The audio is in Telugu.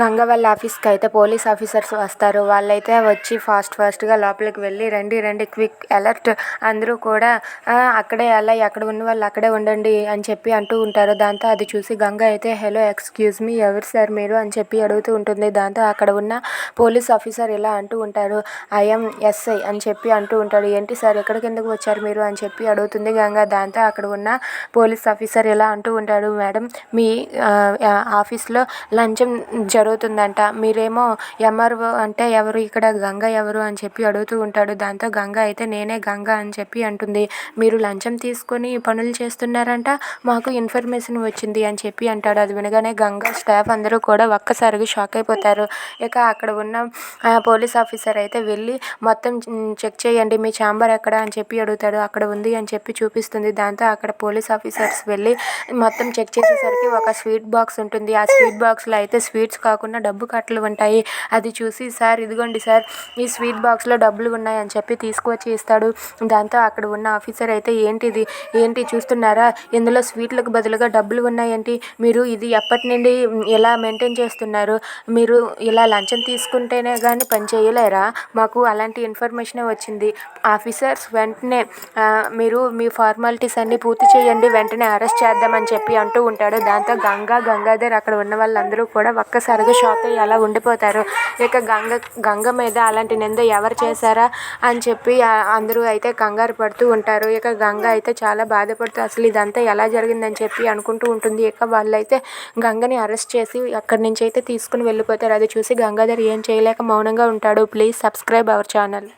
గంగ వాళ్ళ ఆఫీస్కి అయితే పోలీస్ ఆఫీసర్స్ వస్తారు. వాళ్ళైతే వచ్చి ఫాస్ట్ ఫాస్ట్గా లోపలికి వెళ్ళి రండి రండి క్విక్ అలర్ట్. అందరూ కూడా అక్కడే అలా ఎక్కడ ఉన్న వాళ్ళు అక్కడే ఉండండి అని చెప్పి అంటూ ఉంటారు. దాంతో అది చూసి గంగ అయితే హలో ఎక్స్క్యూజ్ మీ ఎవరు సార్ మీరు? అని చెప్పి అడుగుతూ ఉంటుంది. దాంతో అక్కడ ఉన్న పోలీస్ ఆఫీసర్ ఇలా అంటూ ఉంటారు. ఐఎమ్ ఎస్ఐ అని చెప్పి అంటూ ఉంటాడు. ఏంటి సార్ ఎక్కడికి ఎందుకు వచ్చారు మీరు? అని చెప్పి అడుగుతుంది గంగ. దాంతో అక్కడ ఉన్న పోలీస్ ఆఫీసర్ ఇలా అంటూ ఉంటాడు. మేడం మీ ఆఫీస్లో లంచం జరుగుతుందంట. మీరేమో ఎంఆర్ఓ అంటే ఎవరు ఇక్కడ గంగ ఎవరు అని చెప్పి అడుగుతూ ఉంటాడు. దాంతో గంగ అయితే నేనే గంగ అని చెప్పి అంటుంది. మీరు లంచం తీసుకొని పనులు చేస్తున్నారంట మాకు ఇన్ఫర్మేషన్ వచ్చింది అని చెప్పి అంటాడు. అది వినగానే గంగ స్టాఫ్ అందరూ కూడా ఒక్కసారిగా షాక్ అయిపోతారు. ఇక అక్కడ ఉన్న పోలీస్ ఆఫీసర్ అయితే వెళ్ళి మొత్తం చెక్ చేయండి మీ ఛాంబర్ ఎక్కడ? అని చెప్పి అడుగుతాడు. అక్కడ ఉంది అని చెప్పి చూపిస్తుంది. దాంతో అక్కడ పోలీస్ ఆఫీసర్స్ వెళ్ళి మొత్తం చెక్ చేసేసరికి ఒక స్వీట్ బాక్స్ ఉంటుంది. ఆ స్వీట్ బాక్స్లో అయితే స్వీట్స్ కాకుండా డబ్బు కట్టలు ఉంటాయి. అది చూసి సార్ ఇదిగోండి సార్ ఈ స్వీట్ బాక్స్లో డబ్బులు ఉన్నాయి అని చెప్పి తీసుకువచ్చి ఇస్తాడు. దాంతో అక్కడ ఉన్న ఆఫీసర్ అయితే ఏంటిది? ఏంటి? చూస్తున్నారా? ఇందులో స్వీట్లకు బదులుగా డబ్బులు ఉన్నాయేంటి? మీరు ఇది ఎప్పటి నుండి ఎలా మెయింటైన్ చేస్తున్నారు? మీరు ఇలా లంచం తీసుకుంటేనే కానీ పని చేయలేరా? మాకు అలాంటి ఇన్ఫర్మేషన్ వచ్చింది. ఆఫీసర్స్ వెంటనే మీరు మీ ఫార్మాలిటీస్ అన్నీ పూర్తి చేయండి వెంటనే అరెస్ట్ చేద్దామని చెప్పి అంటూ ఉంటాడు. దాంతో గంగా గంగాధర్ అక్కడ ఉన్న వాళ్ళందరూ కూడా ఒక్కసారి ఒక్కసారిగా షాక్ అయ్యి అలా ఉండిపోతారు. ఇక గంగ గంగ మీద అలాంటి నింద ఎవరు చేశారా అని చెప్పి అందరూ అయితే కంగారు పడుతూ ఉంటారు. ఇక గంగ అయితే చాలా బాధపడుతూ అసలు ఇదంతా ఎలా జరిగిందని చెప్పి అనుకుంటూ ఉంటుంది. ఇక వాళ్ళైతే గంగని అరెస్ట్ చేసి అక్కడి నుంచి అయితే తీసుకుని వెళ్ళిపోతారు. అది చూసి గంగాధర్ ఏం చేయలేక మౌనంగా ఉంటాడు. Please subscribe our channel.